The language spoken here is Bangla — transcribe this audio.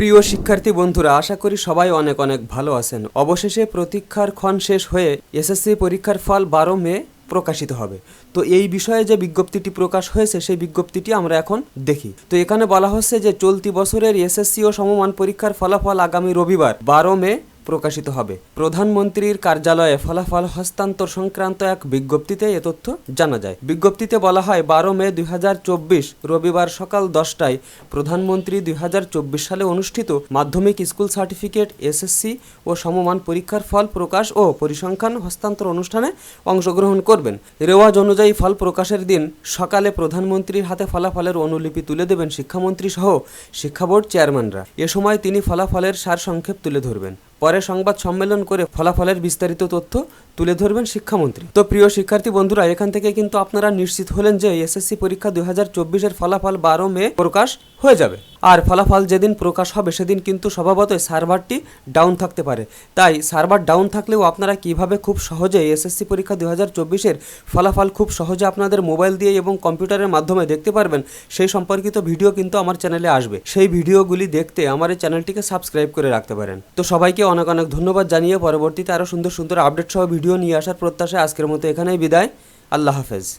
প্রিয় শিক্ষার্থী বন্ধুরা, আশা করি সবাই অনেক অনেক ভালো আছেন। অবশেষে প্রতীক্ষার ক্ষণ শেষ হয়ে এসএসসি পরীক্ষার ফল বারো মে প্রকাশিত হবে। তো এই বিষয়ে যে বিজ্ঞপ্তিটি প্রকাশ হয়েছে, সেই বিজ্ঞপ্তিটি আমরা এখন দেখি। তো এখানে বলা হচ্ছে যে, চলতি বছরের এসএসসি ও সমমান পরীক্ষার ফলাফল আগামী রবিবার বারো মে প্রকাশিত হবে। প্রধানমন্ত্রীর কার্যালয়ে ফলাফল হস্তান্তর সংক্রান্ত এক বিজ্ঞপ্তিতে এ তথ্য জানা যায়। বিজ্ঞপ্তিতে বলা হয়, বারো মে দুই হাজার চব্বিশ রবিবার সকাল দশটায় প্রধানমন্ত্রী দুই হাজার চব্বিশ সালে অনুষ্ঠিত মাধ্যমিক স্কুল সার্টিফিকেট, এসএসসি ও সমমান পরীক্ষার ফল প্রকাশ ও পরিসংখ্যান হস্তান্তর অনুষ্ঠানে অংশগ্রহণ করবেন। রেওয়াজ অনুযায়ী ফল প্রকাশের দিন সকালে প্রধানমন্ত্রীর হাতে ফলাফলের অনুলিপি তুলে দেবেন শিক্ষামন্ত্রী সহ শিক্ষা বোর্ড চেয়ারম্যানরা। এ সময় তিনি ফলাফলের সারসংক্ষেপ তুলে ধরবেন। পরে সংবাদ সম্মেলন করে ফলাফলের বিস্তারিত তথ্য তুলে ধরবেন শিক্ষামন্ত্রী। তো প্রিয় শিক্ষার্থী বন্ধুরা, এখান থেকে কিন্তু আপনারা নিশ্চিত হলেন যে এসএসসি পরীক্ষা দু হাজার চব্বিশের ফলাফল বারো মে প্রকাশ হয়ে যাবে। আর ফলাফল যেদিন প্রকাশ হবে সেদিন কিন্তু স্বভাবতই সার্ভারটি ডাউন থাকতে পারে। তাই সার্ভার ডাউন থাকলেও আপনারা কীভাবে খুব সহজে এসএসসি পরীক্ষা দু হাজার চব্বিশের ফলাফল খুব সহজে আপনাদের মোবাইল দিয়ে এবং কম্পিউটারের মাধ্যমে দেখতে পারবেন, সেই সম্পর্কিত ভিডিও কিন্তু আমার চ্যানেলে আসবে। সেই ভিডিওগুলি দেখতে আমার এই চ্যানেলটিকে সাবস্ক্রাইব করে রাখতে পারেন। তো সবাইকে অনেক অনেক ধন্যবাদ জানিয়ে পরবর্তীতে আরও সুন্দর সুন্দর আপডেট সহ ভিডিও নিয়ে আসার প্রত্যাশায় আজকের মতো এখানেই বিদায়। আল্লাহ হাফেজ।